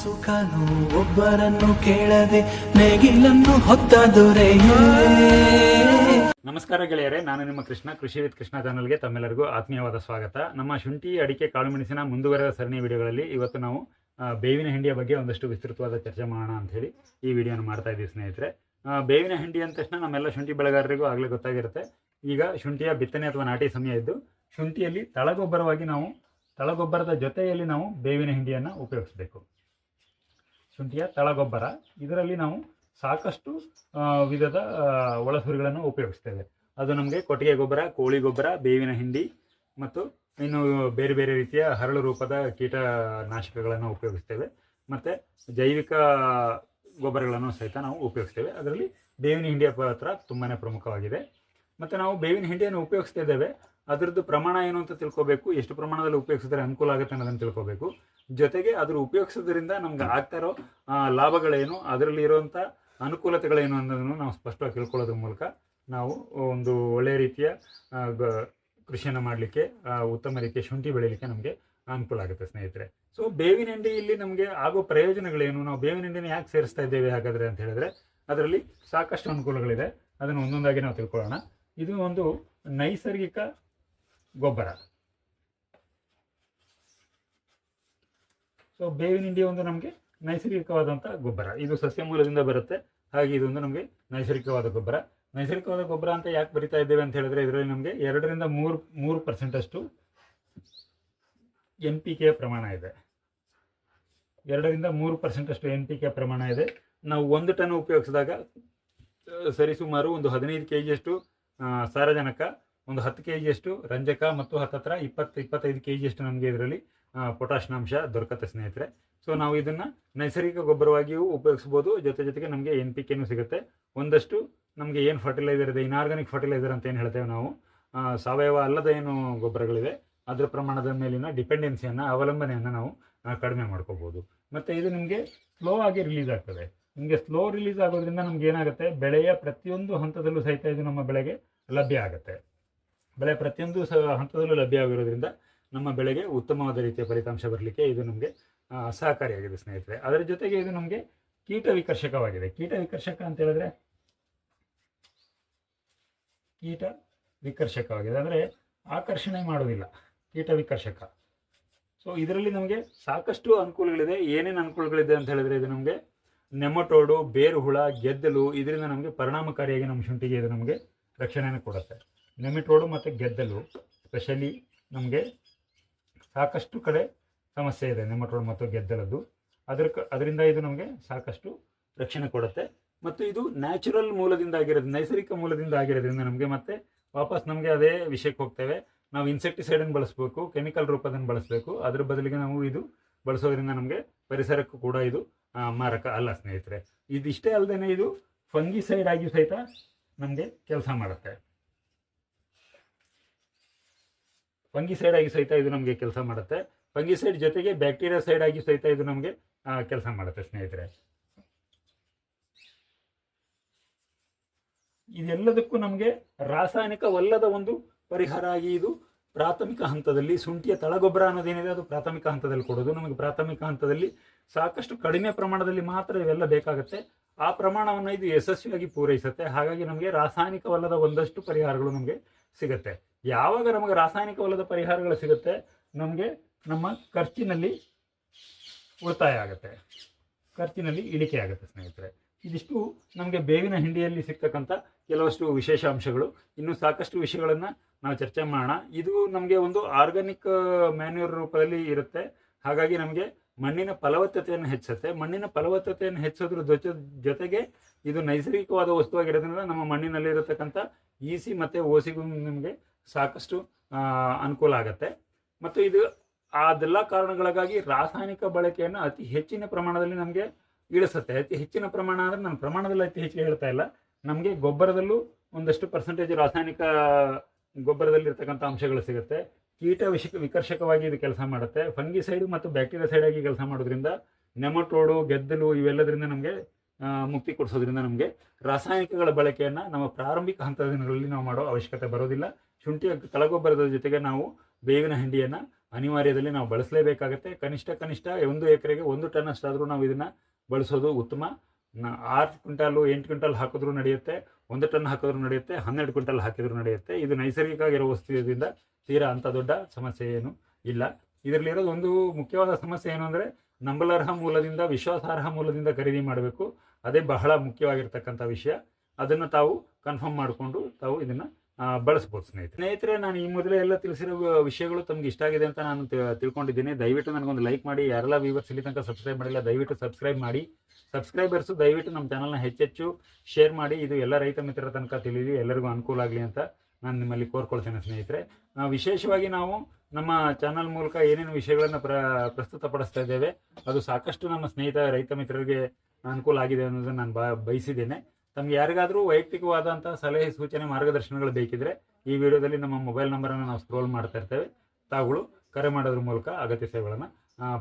ಸುಖನು ಒಬ್ಬರನ್ನು ಕೇಳದೆ ನೇಗಿಲನ್ನು ಹೊತ್ತ ನಮಸ್ಕಾರ ಗೆಳೆಯರೆ, ನಾನು ನಿಮ್ಮ ಕೃಷ್ಣ, ಕೃಷಿ ವಿತ್ ಕೃಷ್ಣ ಚಾನಲ್ಗೆ ತಮ್ಮೆಲ್ಲರಿಗೂ ಆತ್ಮೀಯವಾದ ಸ್ವಾಗತ. ನಮ್ಮ ಶುಂಠಿ, ಅಡಿಕೆ ಕಾಳುಮೆಣಸಿನ ಮುಂದುವರೆದ ಸರಣಿ ವಿಡಿಯೋಗಳಲ್ಲಿ ಇವತ್ತು ನಾವು ಬೇವಿನ ಹಿಂಡಿಯ ಬಗ್ಗೆ ಒಂದಷ್ಟು ವಿಸ್ತೃತವಾದ ಚರ್ಚೆ ಮಾಡೋಣ ಅಂತ ಹೇಳಿ ಈ ವಿಡಿಯೋನ ಮಾಡ್ತಾ ಇದ್ದೀವಿ ಸ್ನೇಹಿತರೆ. ಬೇವಿನ ಹಿಂಡಿ ಅಂದ ತಕ್ಷಣ ನಮ್ಮೆಲ್ಲ ಶುಂಠಿ ಬೆಳೆಗಾರರಿಗೂ ಆಗಲೇ ಗೊತ್ತಾಗಿರುತ್ತೆ. ಈಗ ಶುಂಠಿಯ ಬಿತ್ತನೆ ಅಥವಾ ನಾಟಿ ಸಮಯ ಇದ್ದು, ಶುಂಠಿಯಲ್ಲಿ ತಳಗೊಬ್ಬರವಾಗಿ ನಾವು, ತಳಗೊಬ್ಬರದ ಜೊತೆಯಲ್ಲಿ ನಾವು ಬೇವಿನ ಹಿಂಡಿಯನ್ನು ಉಪಯೋಗಿಸಬೇಕು. ಶುಂಠಿಯ ತಳಗೊಬ್ಬರ. ಇದರಲ್ಲಿ ನಾವು ಸಾಕಷ್ಟು ವಿಧದ ಒಳಸುರಿಗಳನ್ನು ಉಪಯೋಗಿಸ್ತೇವೆ. ಅದು ನಮಗೆ ಕೊಟ್ಟಿಗೆ ಗೊಬ್ಬರ, ಕೋಳಿ ಗೊಬ್ಬರ, ಬೇವಿನ ಹಿಂಡಿ ಮತ್ತು ಇನ್ನು ಬೇರೆ ಬೇರೆ ರೀತಿಯ ಹರಳು ರೂಪದ ಕೀಟನಾಶಕಗಳನ್ನು ಉಪಯೋಗಿಸ್ತೇವೆ. ಮತ್ತು ಜೈವಿಕ ಗೊಬ್ಬರಗಳನ್ನು ಸಹಿತ ನಾವು ಉಪಯೋಗಿಸ್ತೇವೆ. ಅದರಲ್ಲಿ ಬೇವಿನ ಹಿಂಡಿಯ ಪಾತ್ರ ತುಂಬಾ ಪ್ರಮುಖವಾಗಿದೆ. ಮತ್ತು ನಾವು ಬೇವಿನ ಹಿಂಡಿಯನ್ನು ಉಪಯೋಗಿಸ್ತಾ ಇದ್ದೇವೆ. ಅದರದ್ದು ಪ್ರಮಾಣ ಏನು ಅಂತ ತಿಳ್ಕೋಬೇಕು? ಎಷ್ಟು ಪ್ರಮಾಣದಲ್ಲಿ ಉಪಯೋಗಿಸಿದ್ರೆ ಅನುಕೂಲ ಆಗುತ್ತೆ ಅನ್ನೋದನ್ನು ತಿಳ್ಕೊಬೇಕು. ಜೊತೆಗೆ ಅದ್ರ ಉಪಯೋಗಿಸೋದ್ರಿಂದ ನಮ್ಗೆ ಆಗ್ತಾ ಇರೋ ಲಾಭಗಳೇನು, ಅದರಲ್ಲಿ ಇರುವಂಥ ಅನುಕೂಲತೆಗಳೇನು ಅನ್ನೋದನ್ನು ನಾವು ಸ್ಪಷ್ಟವಾಗಿ ತಿಳ್ಕೊಳ್ಳೋದ್ರ ಮೂಲಕ ನಾವು ಒಂದು ಒಳ್ಳೆಯ ರೀತಿಯ ಕೃಷಿಯನ್ನು ಮಾಡಲಿಕ್ಕೆ ಉತ್ತಮ ರೀತಿಯ ಶುಂಠಿ ಬೆಳೀಲಿಕ್ಕೆ ನಮಗೆ ಅನುಕೂಲ ಆಗುತ್ತೆ ಸ್ನೇಹಿತರೆ. ಸೊ ಬೇವಿನ ಹಿಂಡಿ ಇಲ್ಲಿ ನಮಗೆ ಆಗೋ ಪ್ರಯೋಜನಗಳೇನು? ನಾವು ಬೇವಿನ ಹಿಂಡಿನ ಯಾಕೆ ಸೇರಿಸ್ತಾ ಇದ್ದೇವೆ ಹಾಗಾದರೆ ಅಂತ ಹೇಳಿದ್ರೆ, ಅದರಲ್ಲಿ ಸಾಕಷ್ಟು ಅನುಕೂಲಗಳಿದೆ. ಅದನ್ನು ಒಂದೊಂದಾಗಿ ನಾವು ತಿಳ್ಕೊಳ್ಳೋಣ. ಇದು ಒಂದು ನೈಸರ್ಗಿಕ ಗೊಬ್ಬರ. ಸೊ ಬೇವಿನ ಹಿಂಡಿ ಒಂದು ನಮಗೆ ನೈಸರ್ಗಿಕವಾದಂಥ ಗೊಬ್ಬರ. ಇದು ಸಸ್ಯ ಮೂಲದಿಂದ ಬರುತ್ತೆ. ಹಾಗೆ ಇದೊಂದು ನಮಗೆ ನೈಸರ್ಗಿಕವಾದ ಗೊಬ್ಬರ. ನೈಸರ್ಗಿಕವಾದ ಗೊಬ್ಬರ ಅಂತ ಯಾಕೆ ಬರಿತಾ ಇದ್ದೇವೆ ಅಂತ ಹೇಳಿದ್ರೆ ಇದರಲ್ಲಿ ನಮಗೆ ಎರಡರಿಂದ ಮೂರು ಮೂರು ಪರ್ಸೆಂಟಷ್ಟು ಎನ್ ಪಿ ಕೆ ಪ್ರಮಾಣ ಇದೆ. ಎರಡರಿಂದ ಮೂರು ಪರ್ಸೆಂಟಷ್ಟು ಎನ್ ಪಿ ಕೆ ಪ್ರಮಾಣ ಇದೆ. ನಾವು ಒಂದು ಟನ್ ಉಪಯೋಗಿಸಿದಾಗ ಸರಿಸುಮಾರು ಒಂದು ಹದಿನೈದು ಕೆ ಜಿಯಷ್ಟು ಸಾರಜನಕ, ಒಂದು ಹತ್ತು ಕೆ ಜಿಯಷ್ಟು ರಂಜಕ ಮತ್ತು ಹತ್ತತ್ರ ಇಪ್ಪತ್ತು, ಇಪ್ಪತ್ತೈದು ಕೆ ಜಿಯಷ್ಟು ನಮಗೆ ಇದರಲ್ಲಿ ಪೊಟ್ಯಾಷಿನಾಂಶ ದೊರಕತ್ತೆ ಸ್ನೇಹಿತರೆ. ಸೊ ನಾವು ಇದನ್ನು ನೈಸರ್ಗಿಕ ಗೊಬ್ಬರವಾಗಿಯೂ ಉಪಯೋಗಿಸ್ಬೋದು. ಜೊತೆ ಜೊತೆಗೆ ನಮಗೆ ಎನ್ ಪಿ ಕೆನೂ ಸಿಗುತ್ತೆ. ಒಂದಷ್ಟು ನಮಗೆ ಏನು ಫರ್ಟಿಲೈಸರ್ ಇದೆ ಇನಾರ್ಗಾನಿಕ್ ಫರ್ಟಿಲೈಸರ್ ಅಂತ ಏನು ಹೇಳ್ತೇವೆ ನಾವು. ಸಾವಯವ ಅಲ್ಲದ ಏನು ಗೊಬ್ಬರಗಳಿವೆ ಅದರ ಪ್ರಮಾಣದ ಮೇಲಿನ ಡಿಪೆಂಡೆನ್ಸಿಯನ್ನು ಅವಲಂಬನೆಯನ್ನು ನಾವು ಕಡಿಮೆ ಮಾಡ್ಕೋಬೋದು. ಮತ್ತು ಇದು ನಿಮಗೆ ಸ್ಲೋ ಆಗಿ ರಿಲೀಸ್ ಆಗ್ತದೆ. ನಿಮಗೆ ಸ್ಲೋ ರಿಲೀಸ್ ಆಗೋದ್ರಿಂದ ನಮ್ಗೆ ಏನಾಗುತ್ತೆ? ಬೆಳೆಯ ಪ್ರತಿಯೊಂದು ಹಂತದಲ್ಲೂ ಸಹಿತ ಇದು ನಮ್ಮ ಬೆಳೆಗೆ ಲಭ್ಯ ಆಗುತ್ತೆ. ಬೆಳೆ ಪ್ರತಿಯೊಂದು ಸ, ಹಂತದಲ್ಲೂ ಲಭ್ಯ ಆಗಿರೋದ್ರಿಂದ ನಮ್ಮ ಬೆಳೆಗೆ ಉತ್ತಮವಾದ ರೀತಿಯ ಫಲಿತಾಂಶ ಬರಲಿಕ್ಕೆ ಇದು ನಮಗೆ ಸಹಕಾರಿಯಾಗಿದೆ ಸ್ನೇಹಿತರೆ. ಅದರ ಜೊತೆಗೆ ಇದು ನಮಗೆ ಕೀಟ ವಿಕರ್ಷಕವಾಗಿದೆ. ಕೀಟ ವಿಕರ್ಷಕ ಅಂತ ಹೇಳಿದ್ರೆ ಕೀಟ ವಿಕರ್ಷಕವಾಗಿದೆ. ಅಂದರೆ ಆಕರ್ಷಣೆ ಮಾಡೋದಿಲ್ಲ ಕೀಟ ವಿಕರ್ಷಕ. ಸೊ ಇದರಲ್ಲಿ ನಮಗೆ ಸಾಕಷ್ಟು ಅನುಕೂಲಗಳಿದೆ. ಏನೇನು ಅನುಕೂಲಗಳಿದೆ ಅಂತ ಹೇಳಿದ್ರೆ ಇದು ನಮಗೆ ನೆಮಟೋಡು ಬೇರು ಹುಳ ಗೆದ್ದಲು ಇದರಿಂದ ನಮಗೆ ಪರಿಣಾಮಕಾರಿಯಾಗಿ ನಮ್ಮ ಶುಂಠಿಗೆ ಇದು ನಮಗೆ ರಕ್ಷಣೆಯನ್ನು ಕೊಡುತ್ತೆ. ನೆಮಿಟೋಡು ಮತ್ತು ಗೆದ್ದಲು ಸ್ಪೆಷಲಿ ನಮಗೆ ಸಾಕಷ್ಟು ಕಡೆ ಸಮಸ್ಯೆ ಇದೆ, ನೆಮಟೋಡು ಮತ್ತು ಗೆದ್ದಲದ್ದು. ಅದ್ರ ಅದರಿಂದ ಇದು ನಮಗೆ ಸಾಕಷ್ಟು ರಕ್ಷಣೆ ಕೊಡುತ್ತೆ. ಮತ್ತು ಇದು ನ್ಯಾಚುರಲ್ ಮೂಲದಿಂದ ಆಗಿರೋದು, ನೈಸರ್ಗಿಕ ಮೂಲದಿಂದ ಆಗಿರೋದ್ರಿಂದ ನಮಗೆ ಮತ್ತೆ ವಾಪಸ್ ನಮಗೆ ಅದೇ ವಿಷಯಕ್ಕೆ ಹೋಗ್ತೇವೆ. ನಾವು ಇನ್ಸೆಕ್ಟಿಸೈಡನ್ನು ಬಳಸಬೇಕು ಕೆಮಿಕಲ್ ರೂಪದನ್ನು ಬಳಸಬೇಕು. ಅದ್ರ ಬದಲಿಗೆ ನಾವು ಇದು ಬಳಸೋದ್ರಿಂದ ನಮಗೆ ಪರಿಸರಕ್ಕೂ ಕೂಡ ಇದು ಮಾರಕ ಅಲ್ಲ, ಸ್ನೇಹಿತರೆ. ಇದಿಷ್ಟೇ ಅಲ್ಲದೆ ಇದು ಫಂಗಿಸೈಡ್ ಆಗಿ ಸಹಿತ ನಮಗೆ ಕೆಲಸ ಮಾಡುತ್ತೆ. ಫಂಗಿಸೈಡ್ ಆಗಿ ಸಹಿತ ಇದು ನಮಗೆ ಕೆಲಸ ಮಾಡುತ್ತೆ. ಫಂಗಿಸೈಡ್ ಜೊತೆಗೆ ಬ್ಯಾಕ್ಟೀರಿಯಾ ಸೈಡ್ ಆಗಿ ಸಹಿತ ಇದು ನಮಗೆ ಕೆಲಸ ಮಾಡುತ್ತೆ ಸ್ನೇಹಿತರೆ. ಇದೆಲ್ಲದಕ್ಕೂ ನಮಗೆ ರಾಸಾಯನಿಕವಲ್ಲದ ಒಂದು ಪರಿಹಾರ ಆಗಿ ಇದು ಪ್ರಾಥಮಿಕ ಹಂತದಲ್ಲಿ ಶುಂಠಿಯ ತಳಗೊಬ್ಬರ ಅನ್ನೋದೇನಿದೆ ಅದು ಪ್ರಾಥಮಿಕ ಹಂತದಲ್ಲಿ ಕೊಡೋದು. ನಮಗೆ ಪ್ರಾಥಮಿಕ ಹಂತದಲ್ಲಿ ಸಾಕಷ್ಟು ಕಡಿಮೆ ಪ್ರಮಾಣದಲ್ಲಿ ಮಾತ್ರ ಇವೆಲ್ಲ ಬೇಕಾಗುತ್ತೆ. ಆ ಪ್ರಮಾಣವನ್ನು ಇದು ಯಶಸ್ವಿಯಾಗಿ ಪೂರೈಸುತ್ತೆ. ಹಾಗಾಗಿ ನಮಗೆ ರಾಸಾಯನಿಕವಲ್ಲದ ಒಂದಷ್ಟು ಪರಿಹಾರಗಳು ನಮಗೆ ಸಿಗುತ್ತೆ. ಯಾವಾಗ ನಮಗೆ ರಾಸಾಯನಿಕವಲ್ಲದ ಪರಿಹಾರಗಳು ಸಿಗುತ್ತೆ? ನಮಗೆ ನಮ್ಮ ಖರ್ಚಿನಲ್ಲಿ ಉಳಿತಾಯ ಆಗುತ್ತೆ. ಖರ್ಚಿನಲ್ಲಿ ಇಳಿಕೆ ಆಗುತ್ತೆ ಸ್ನೇಹಿತರೆ. ಇದಿಷ್ಟು ನಮಗೆ ಬೇವಿನ ಹಿಂಡಿಯಲ್ಲಿ ಸಿಗ್ತಕ್ಕಂಥ ಕೆಲವಷ್ಟು ವಿಶೇಷ ಅಂಶಗಳು. ಇನ್ನೂ ಸಾಕಷ್ಟು ವಿಷಯಗಳನ್ನು ನಾವು ಚರ್ಚೆ ಮಾಡೋಣ. ಇದು ನಮಗೆ ಒಂದು ಆರ್ಗಾನಿಕ್ ಮ್ಯಾನ್ಯೂರ್ ರೂಪದಲ್ಲಿ ಇರುತ್ತೆ. ಹಾಗಾಗಿ ನಮಗೆ ಮಣ್ಣಿನ ಫಲವತ್ತತೆಯನ್ನು ಹೆಚ್ಚುತ್ತೆ. ಮಣ್ಣಿನ ಫಲವತ್ತತೆಯನ್ನು ಹೆಚ್ಚೋದ್ರ ಜೊತೆ, ಜೊತೆಗೆ ಇದು ನೈಸರ್ಗಿಕವಾದ ವಸ್ತುವಾಗಿರೋದ್ರಿಂದ ನಮ್ಮ ಮಣ್ಣಿನಲ್ಲಿ ಇರತಕ್ಕಂಥ ಸಿ ಮತ್ತು ಓಸಿಗೂ ನಮಗೆ ಸಾಕಷ್ಟು ಅನುಕೂಲ ಆಗುತ್ತೆ. ಮತ್ತು ಇದು ಅದೆಲ್ಲ ಕಾರಣಗಳಿಗಾಗಿ ರಾಸಾಯನಿಕ ಬಳಕೆಯನ್ನು ಅತಿ ಹೆಚ್ಚಿನ ಪ್ರಮಾಣದಲ್ಲಿ ನಮಗೆ ಇಳಿಸುತ್ತೆ. ಅತಿ ಹೆಚ್ಚಿನ ಪ್ರಮಾಣ ಅಂದರೆ ನಮ್ಮ ಪ್ರಮಾಣದಲ್ಲಿ ಅತಿ ಹೆಚ್ಚಿಗೆ ಹೇಳ್ತಾ ಇಲ್ಲ. ನಮಗೆ ಗೊಬ್ಬರದಲ್ಲೂ ಒಂದಷ್ಟು ಪರ್ಸೆಂಟೇಜ್ ರಾಸಾಯನಿಕ ಗೊಬ್ಬರದಲ್ಲಿ ಇರ್ತಕ್ಕಂಥ ಅಂಶಗಳು ಸಿಗುತ್ತೆ. ಕೀಟ ವಿಷ ವಿಕರ್ಷಕವಾಗಿ ಇದು ಕೆಲಸ ಮಾಡುತ್ತೆ. ಫಂಗಿಸೈಡ್ ಮತ್ತು ಬ್ಯಾಕ್ಟೀರಿಯಾ ಸೈಡ್ ಆಗಿ ಕೆಲಸ ಮಾಡೋದ್ರಿಂದ ನೆಮಟೋಡು, ಗೆದ್ದಲು ಇವೆಲ್ಲದರಿಂದ ನಮಗೆ ಮುಕ್ತಿ ಕೊಡಿಸೋದ್ರಿಂದ ನಮಗೆ ರಾಸಾಯನಿಕಗಳ ಬಳಕೆಯನ್ನು ನಮ್ಮ ಪ್ರಾರಂಭಿಕ ಹಂತದ ದಿನಗಳಲ್ಲಿ ನಾವು ಮಾಡೋ ಅವಶ್ಯಕತೆ ಬರೋದಿಲ್ಲ. ಶುಂಠಿಯ ಕಳಗೊಬ್ಬರದ ಜೊತೆಗೆ ನಾವು ಬೇವಿನ ಹಿಂಡಿಯನ್ನು ಅನಿವಾರ್ಯದಲ್ಲಿ ನಾವು ಬಳಸಲೇಬೇಕಾಗತ್ತೆ. ಕನಿಷ್ಠ ಕನಿಷ್ಠ ಒಂದು ಎಕರೆಗೆ ಒಂದು ಟನ್ ಅಷ್ಟಾದರೂ ನಾವು ಇದನ್ನು ಬಳಸೋದು ಉತ್ತಮ. ಆರು ಕ್ವಿಂಟಾಲು, ಎಂಟು ಕ್ವಿಂಟಲ್ ಹಾಕಿದ್ರೂ ನಡೆಯುತ್ತೆ, ಒಂದು ಟನ್ ಹಾಕಿದ್ರು ನಡೆಯುತ್ತೆ, ಹನ್ನೆರಡು ಕ್ವಿಂಟಲ್ ಹಾಕಿದ್ರೂ ನಡೆಯುತ್ತೆ. ಇದು ನೈಸರ್ಗಿಕವಾಗಿರೋ ವಸ್ತುದಿಂದ ತೀರಾ ಅಂಥ ದೊಡ್ಡ ಸಮಸ್ಯೆ ಏನು ಇಲ್ಲ. ಇದರಲ್ಲಿರೋದು ಒಂದು ಮುಖ್ಯವಾದ ಸಮಸ್ಯೆ ಏನು ಅಂದರೆ ನಂಬಲರ್ಹ ಮೂಲದಿಂದ, ವಿಶ್ವಾಸಾರ್ಹ ಮೂಲದಿಂದ ಖರೀದಿ ಮಾಡಬೇಕು. ಅದೇ ಬಹಳ ಮುಖ್ಯವಾಗಿರ್ತಕ್ಕಂಥ ವಿಷಯ. ಅದನ್ನು ತಾವು ಕನ್ಫರ್ಮ್ ಮಾಡಿಕೊಂಡು ತಾವು ಇದನ್ನು ಬಳಸ್ಬೋದು ಸ್ನೇಹಿತರೆ. ಸ್ನೇಹಿತರೆ, ನಾನು ಈ ಮೊದಲೇ ಎಲ್ಲ ತಿಳಿಸಿರೋ ವಿಷಯಗಳು ತಮ್ಗೆ ಇಷ್ಟ ಆಗಿದೆ ಅಂತ ನಾನು ತಿಳ್ಕೊಂಡಿದ್ದೀನಿ. ದಯವಿಟ್ಟು ನನಗೊಂದು ಲೈಕ್ ಮಾಡಿ, ಯಾರೆಲ್ಲ ವ್ಯೂವರ್ಸ್ ಇಲ್ಲಿ ತನಕ ಸಬ್ಸ್ಕ್ರೈಬ್ ಮಾಡಿಲ್ಲ, ದಯವಿಟ್ಟು ಸಬ್ಸ್ಕ್ರೈಬ್ ಮಾಡಿ. ಸಬ್ಸ್ಕ್ರೈಬರ್ಸು ದಯವಿಟ್ಟು ನಮ್ಮ ಚಾನಲ್ನ ಹೆಚ್ಚೆಚ್ಚು ಶೇರ್ ಮಾಡಿ. ಇದು ಎಲ್ಲ ರೈತ ಮಿತ್ರರ ತನಕ ತಿಳಿದು ಎಲ್ಲರಿಗೂ ಅನುಕೂಲ ಆಗಲಿ ಅಂತ ನಾನು ನಿಮ್ಮಲ್ಲಿ ಕೋರ್ಕೊಳ್ತೇನೆ ಸ್ನೇಹಿತರೆ. ವಿಶೇಷವಾಗಿ ನಾವು ನಮ್ಮ ಚಾನಲ್ ಮೂಲಕ ಏನೇನು ವಿಷಯಗಳನ್ನು ಪ್ರ, ಪ್ರಸ್ತುತಪಡಿಸ್ತಾ ಇದ್ದೇವೆ, ಅದು ಸಾಕಷ್ಟು ನಮ್ಮ ಸ್ನೇಹಿತ, ರೈತ ಮಿತ್ರರಿಗೆ ಅನುಕೂಲ ಆಗಿದೆ ಅನ್ನೋದನ್ನು ನಾನು ಬಯಸಿದ್ದೇನೆ. ತಮ್ಗೆ ಯಾರಿಗಾದರೂ ವೈಯಕ್ತಿಕವಾದಂಥ ಸಲಹೆ, ಸೂಚನೆ, ಮಾರ್ಗದರ್ಶನಗಳು ಬೇಕಿದ್ರೆ ಈ ವಿಡಿಯೋದಲ್ಲಿ ನಮ್ಮ ಮೊಬೈಲ್ ನಂಬರನ್ನು ನಾವು ಸ್ಕ್ರೋಲ್ ಮಾಡ್ತಾ ಇರ್ತೇವೆ. ತಾವುಗಳು ಕರೆ ಮಾಡೋದ್ರ ಮೂಲಕ ಅಗತ್ಯ ಸೇವೆಗಳನ್ನು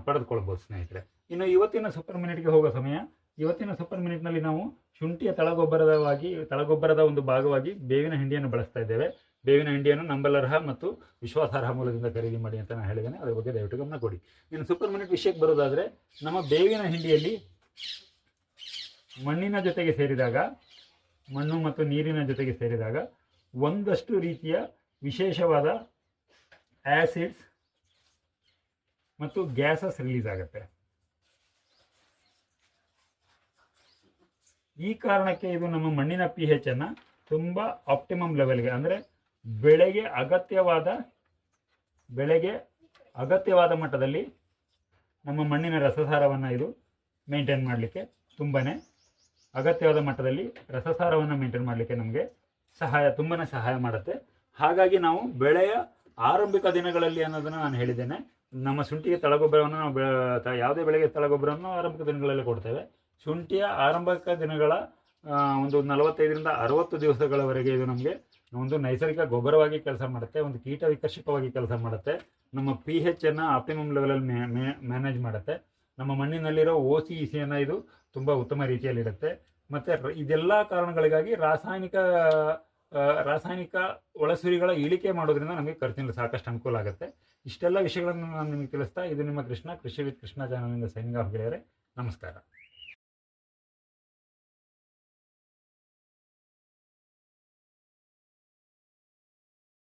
ಪಡೆದುಕೊಳ್ಬೋದು ಸ್ನೇಹಿತರೆ. ಇನ್ನು ಇವತ್ತಿನ ಸೂಪರ್ ಮಿನಿಟ್ಗೆ ಹೋಗೋ ಸಮಯ. ಇವತ್ತಿನ ಸೂಪರ್ ಮಿನಿಟ್ನಲ್ಲಿ ನಾವು ಶುಂಠಿಯ ತಳಗೊಬ್ಬರದವಾಗಿ, ತಳಗೊಬ್ಬರದ ಒಂದು ಭಾಗವಾಗಿ ಬೇವಿನ ಹಿಂಡಿಯನ್ನು ಬಳಸ್ತಾ ಇದ್ದೇವೆ. ಬೇವಿನ ಹಿಂಡಿಯನ್ನು ನಂಬಲರ್ಹ ಮತ್ತು ವಿಶ್ವಾಸಾರ್ಹ ಮೂಲದಿಂದ ಖರೀದಿ ಮಾಡಿ ಅಂತ ನಾನು ಹೇಳಿದ್ದೇನೆ. ಅದರ ಬಗ್ಗೆ ದಯವಿಟ್ಟು ಗಮನ ಕೊಡಿ. ಇನ್ನು ಸೂಪರ್ ಮಿನಿಟ್ ವಿಷಯಕ್ಕೆ ಬರೋದಾದರೆ, ನಮ್ಮ ಬೇವಿನ ಹಿಂಡಿಯಲ್ಲಿ ಮಣ್ಣಿನ ಜೊತೆಗೆ ಸೇರಿದಾಗ, ಮಣ್ಣು ಮತ್ತು ನೀರಿನ ಜೊತೆಗೆ ಸೇರಿದಾಗ ಒಂದಷ್ಟು ರೀತಿಯ ವಿಶೇಷವಾದ ಆ್ಯಸಿಡ್ಸ್ ಮತ್ತು ಗ್ಯಾಸಸ್ ರಿಲೀಸ್ ಆಗುತ್ತೆ. ಈ ಕಾರಣಕ್ಕೆ ಇದು ನಮ್ಮ ಮಣ್ಣಿನ ಪಿ ಹೆಚ್ ಅನ್ನು ತುಂಬ ಆಪ್ಟಿಮಮ್ ಲೆವೆಲ್ಗೆ ಅಂದರೆ ಬೆಳೆಗೆ ಅಗತ್ಯವಾದ ಬೆಳೆಗೆ ಅಗತ್ಯವಾದ ಮಟ್ಟದಲ್ಲಿ ನಮ್ಮ ಮಣ್ಣಿನ ರಸಸಾರವನ್ನು ಇದು ಮೇಂಟೈನ್ ಮಾಡಲಿಕ್ಕೆ ತುಂಬಾ ಅಗತ್ಯವಾದ ಮಟ್ಟದಲ್ಲಿ ರಸಸಾರವನ್ನು ಮೇಂಟೈನ್ ಮಾಡಲಿಕ್ಕೆ ನಮಗೆ ಸಹಾಯ ತುಂಬಾ ಸಹಾಯ ಮಾಡುತ್ತೆ. ಹಾಗಾಗಿ ನಾವು ಬೆಳೆಯ ಆರಂಭಿಕ ದಿನಗಳಲ್ಲಿ ಅನ್ನೋದನ್ನು ನಾನು ಹೇಳಿದ್ದೇನೆ. ನಮ್ಮ ಶುಂಠಿಗೆ ತಳಗೊಬ್ಬರವನ್ನು ನಾವು ಯಾವುದೇ ಬೆಳೆಗೆ ತಳಗೊಬ್ಬರವನ್ನು ಆರಂಭಿಕ ದಿನಗಳಲ್ಲಿ ಕೊಡ್ತೇವೆ. ಶುಂಠಿಯ ಆರಂಭಿಕ ದಿನಗಳ ಒಂದು ನಲವತ್ತೈದರಿಂದ ಅರವತ್ತು ದಿವಸಗಳವರೆಗೆ ಇದು ನಮಗೆ ಒಂದು ನೈಸರ್ಗಿಕ ಗೊಬ್ಬರವಾಗಿ ಕೆಲಸ ಮಾಡುತ್ತೆ, ಒಂದು ಕೀಟ ವಿಕರ್ಷಕವಾಗಿ ಕೆಲಸ ಮಾಡುತ್ತೆ. ನಮ್ಮ ಪಿ ಹೆಚ್ ಅನ್ನು ಆಪ್ಟಿಮಮ್ ಲೆವೆಲಲ್ಲಿ ಮ್ಯಾನೇಜ್ ಮಾಡುತ್ತೆ. ನಮ್ಮ ಮಣ್ಣಿನಲ್ಲಿರೋ ಓ ಸಿ ಸಿಯನ್ನು ಇದು ತುಂಬ ಉತ್ತಮ ರೀತಿಯಲ್ಲಿರುತ್ತೆ. ಮತ್ತು ಇದೆಲ್ಲ ಕಾರಣಗಳಿಗಾಗಿ ರಾಸಾಯನಿಕ ರಾಸಾಯನಿಕ ಒಳಸುರಿಗಳ ಇಳಿಕೆ ಮಾಡೋದ್ರಿಂದ ನಮಗೆ ಖರ್ಚಿನಲ್ಲಿ ಸಾಕಷ್ಟು ಅನುಕೂಲ ಆಗುತ್ತೆ. ಇಷ್ಟೆಲ್ಲ ವಿಷಯಗಳನ್ನು ನಾನು ನಿಮಗೆ ತಿಳಿಸ್ತಾ ಇದು ನಿಮ್ಮ ಕೃಷ್ಣ ಕೃಷಿ ವಿತ್ ಕೃಷ್ಣ ಚಾನಲ್ನಿಂದ ಸೈನಿಂಗ್ ಆಫ್ ಗೆಳೆಯರೆ, ನಮಸ್ಕಾರ.